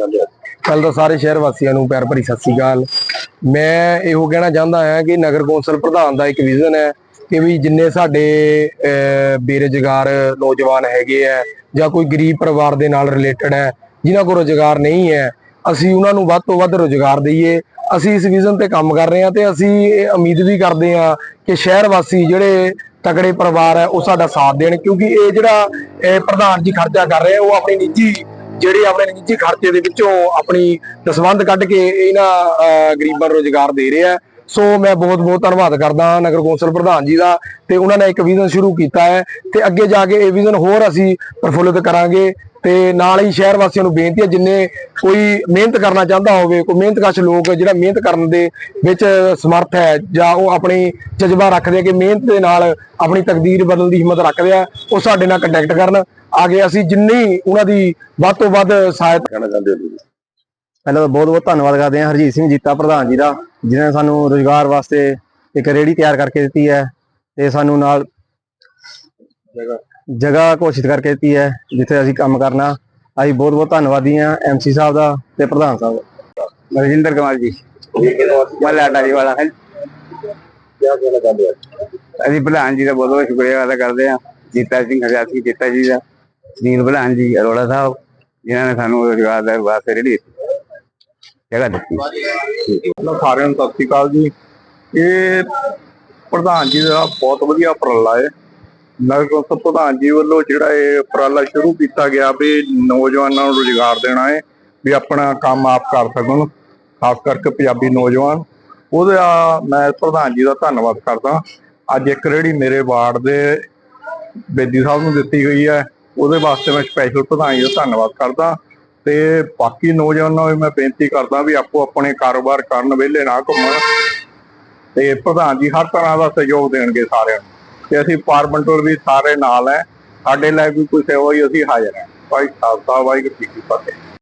ਚਾਹੁੰਦੇ ਹੋ ਕੱਲ ਤਾਂ ਸਾਰੇ ਸ਼ਹਿਰ ਵਾਸੀਆਂ ਨੂੰ ਪਿਆਰ ਭਰੀ ਸਤਿ ਸ੍ਰੀ ਅਕਾਲ। ਮੈਂ ਇਹੋ ਕਹਿਣਾ ਚਾਹੁੰਦਾ ਹਾਂ ਕਿ ਨਗਰ ਕੌਂਸਲ ਪ੍ਰਧਾਨ ਦਾ ਇੱਕ ਵਿਜ਼ਨ ਹੈ ਕਿ ਵੀ ਜਿੰਨੇ ਸਾਡੇ ਅਹ, ਨੌਜਵਾਨ ਹੈਗੇ ਆ ਜਾਂ ਕੋਈ ਗਰੀਬ ਪਰਿਵਾਰ ਦੇ ਨਾਲ ਰਿਲੇਟਡ ਹੈ ਜਿਨ੍ਹਾਂ ਕੋਲ ਰੁਜ਼ਗਾਰ ਨਹੀਂ ਹੈ ਅਸੀਂ ਉਹਨਾਂ ਨੂੰ ਵੱਧ ਤੋਂ ਵੱਧ ਰੁਜ਼ਗਾਰ ਦਈਏ। ਅਸੀਂ ਇਸ ਵਿਜ਼ਨ ਤੇ ਕੰਮ ਕਰ ਰਹੇ ਹਾਂ ਤੇ ਅਸੀਂ ਇਹ ਉਮੀਦ ਵੀ ਕਰਦੇ ਹਾਂ ਕਿ ਸ਼ਹਿਰ ਵਾਸੀ ਜਿਹੜੇ ਤਕੜੇ ਪਰਿਵਾਰ ਹੈ ਉਹ ਸਾਡਾ ਸਾਥ ਦੇਣ ਕਿਉਂਕਿ ਇਹ ਜਿਹੜਾ ਪ੍ਰਧਾਨ ਜੀ ਖਰਚਾ ਕਰ ਰਹੇ ਆ ਉਹ ਆਪਣੀ ਨਿੱਜੀ ਜਿਹੜੇ ਆਪਣੇ ਨਿੱਜੀ ਖਰਚੇ ਦੇ ਵਿੱਚੋਂ ਆਪਣੀ ਦਸਵੰਧ ਕੱਢ ਕੇ ਇਹਨਾਂ ਅਹ, ਗਰੀਬਾਂ ਨੂੰ ਰੋਜ਼ਗਾਰ ਦੇ ਰਿਹਾ ਸੋ ਮੈਂ ਬਹੁਤ ਬਹੁਤ ਧੰਨਵਾਦ ਕਰਦਾ ਨਗਰ ਕੌਂਸਲ ਪ੍ਰਧਾਨ ਜੀ ਦਾ ਤੇ ਉਹਨਾਂ ਨੇ ਇੱਕ ਵਿਜ਼ਨ ਸ਼ੁਰੂ ਕੀਤਾ ਹੈ ਤੇ ਅੱਗੇ ਜਾ ਕੇ ਇਹ ਵਿਜ਼ਨ ਹੋਰ ਅਸੀਂ ਪ੍ਰਫੁੱਲਿਤ ਕਰਾਂਗੇ ਤੇ ਨਾਲ ਹੀ ਸ਼ਹਿਰ ਵਾਸੀਆਂ ਨੂੰ ਬੇਨਤੀ ਹੈ ਜਿੰਨੇ ਕੋਈ ਮਿਹਨਤ ਕਰਨਾ ਚਾਹੁੰਦਾ ਹੋਵੇ ਕੋਈ ਮਿਹਨਤਕਸ਼ ਲੋਕ ਜਿਹੜਾ ਮਿਹਨਤ ਕਰਨ ਦੇ ਵਿੱਚ ਸਮਰਥ ਹੈ ਜਾਂ ਉਹ ਆਪਣੀ ਜਜ਼ਬਾ ਰੱਖਦੇ ਆ ਕਿ ਮਿਹਨਤ ਦੇ ਨਾਲ ਆਪਣੀ ਤਕਦੀਰ ਬਦਲਣ ਦੀ ਹਿੰਮਤ ਰੱਖਦੇ ਆ ਉਹ ਸਾਡੇ ਨਾਲ ਕੰਟੈਕਟ ਕਰਨ। ਆਗੇ ਅਸੀਂ ਜਿੰਨੀ ਉਹਨਾਂ ਦੀ ਵੱਧ ਤੋਂ ਵੱਧ ਸਹਾਇਤਾ ਕਹਿਣਾ ਚਾਹੁੰਦੇ ਹੋ? ਪਹਿਲਾਂ ਤਾਂ ਬਹੁਤ ਬਹੁਤ ਧੰਨਵਾਦ ਕਰਦੇ ਹਾਂ ਹਰਜੀਤ ਸਿੰਘ ਜੀਤਾ ਪ੍ਰਧਾਨ ਜੀ ਦਾ ਜਿਨ੍ਹਾਂ ਨੇ ਸਾਨੂੰ ਰੋਜ਼ਗਾਰ ਵਾਸਤੇ ਇੱਕ ਰੇੜੀ ਤਿਆਰ ਕਰਕੇ ਦਿੱਤੀ ਹੈ ਤੇ ਸਾਨੂੰ ਨਾਲ ਜਗ੍ਹਾ। ਜਗ੍ਹਾ ਘੋਸ਼ਿਤ ਕਰਕੇ ਦਿੱਤੀ ਹੈ ਜਿੱਥੇ ਅਸੀਂ ਕੰਮ ਕਰਨਾ। ਅਸੀਂ ਬਹੁਤ ਬਹੁਤ ਧੰਨਵਾਦੀ ਹਾਂ ਐਮਸੀ ਸਾਹਿਬ ਦਾ ਤੇ ਪ੍ਰਧਾਨ ਸਾਹਿਬ ਦਾ। ਰਜਿੰਦਰ ਕੁਮਾਰ ਜੀ। ਮੱਲਾ ਡਾਰੀ ਵਾਲਾ। ਹੋ? ਅਸੀਂ ਪ੍ਰਧਾਨ ਜੀ ਦਾ ਬਹੁਤ ਬਹੁਤ ਸ਼ੁਕਰੀਆ ਅਦਾ ਕਰਦੇ ਹਾਂ। ਜੀਤਾ ਸਿੰਘ ਹਰਿਆਸੀ ਜੀਤਾ ਜੀ ਦਾ। ਨੀਲ ਪ੍ਰਧਾਨ ਜੀ, ਅਰੋੜਾ ਸਾਹਿਬ, ਜਿਨ੍ਹਾਂ ਨੇ ਸਾਨੂੰ ਰੋਜ਼ਗਾਰ ਦਾ ਵਾਸਤੇ ਰੇੜੀ ਜਗ੍ਹਾ ਦਿੱਤੀ। ਪਹਿਲਾਂ ਸਾਰਿਆਂ ਨੂੰ ਸਤਿ ਸ਼੍ਰੀ ਅਕਾਲ ਜੀ। ਇਹ ਪ੍ਰਧਾਨ ਜੀ ਦਾ ਬਹੁਤ ਵਧੀਆ ਉਪਰਾਲਾ ਹੈ। ਨਗਰ ਕੌਂਸਲ ਪ੍ਰਧਾਨ ਜੀ ਵੱਲੋਂ ਜਿਹੜਾ ਇਹ ਉਪਰਾਲਾ ਸ਼ੁਰੂ ਕੀਤਾ ਗਿਆ ਵੀ ਨੌਜਵਾਨਾਂ ਨੂੰ ਰੁਜ਼ਗਾਰ ਦੇਣਾ ਹੈ, ਵੀ ਆਪਣਾ ਕੰਮ ਆਪ ਕਰ ਸਕਣ। ਖਾਸ ਕਰਕੇ ਪੰਜਾਬੀ ਨੌਜਵਾਨ। ਉਹਦਾ ਮੈਂ ਪ੍ਰਧਾਨ ਜੀ ਦਾ ਧੰਨਵਾਦ ਕਰਦਾ। ਅੱਜ ਇੱਕ ਰੇੜੀ ਮੇਰੇ ਵਾਰਡ ਦੇ ਬੇਦੀ ਸਾਹਿਬ ਨੂੰ ਦਿੱਤੀ ਹੋਈ ਹੈ। ਉਹਦੇ ਵਾਸਤੇ ਮੈਂ ਸਪੈਸ਼ਲ ਪ੍ਰਧਾਨ ਜੀ ਦਾ ਧੰਨਵਾਦ ਕਰਦਾ ਤੇ ਬਾਕੀ ਨੌਜਵਾਨਾਂ ਨੂੰ ਮੈਂ ਬੇਨਤੀ ਕਰਦਾ ਵੀ ਆਪੋ ਆਪਣੇ ਕਾਰੋਬਾਰ ਕਰਨ ਵਿਹਲੇ ਨਾ ਘੁੰਮਣ ਤੇ ਪ੍ਰਧਾਨ ਜੀ ਹਰ ਤਰ੍ਹਾਂ ਦਾ ਸਹਿਯੋਗ ਦੇਣਗੇ ਸਾਰਿਆਂ ਨੂੰ। ਤੇ ਅਸੀਂ ਪਾਰਮੈਂਟਰ ਵੀ ਸਾਰੇ ਨਾਲ ਹੈ। ਸਾਡੇ ਲਈ ਵੀ ਕੋਈ ਸੇਵਾ ਹੀ ਅਸੀਂ ਹਾਜ਼ਰ ਹਾਂ। ਭਾਈ ਸਾਹਿਬ ਸਾਹਿਬ ਵਾਹਿਗੁਰੂ ਜੀ ਕੀ ਫਤਿਹ।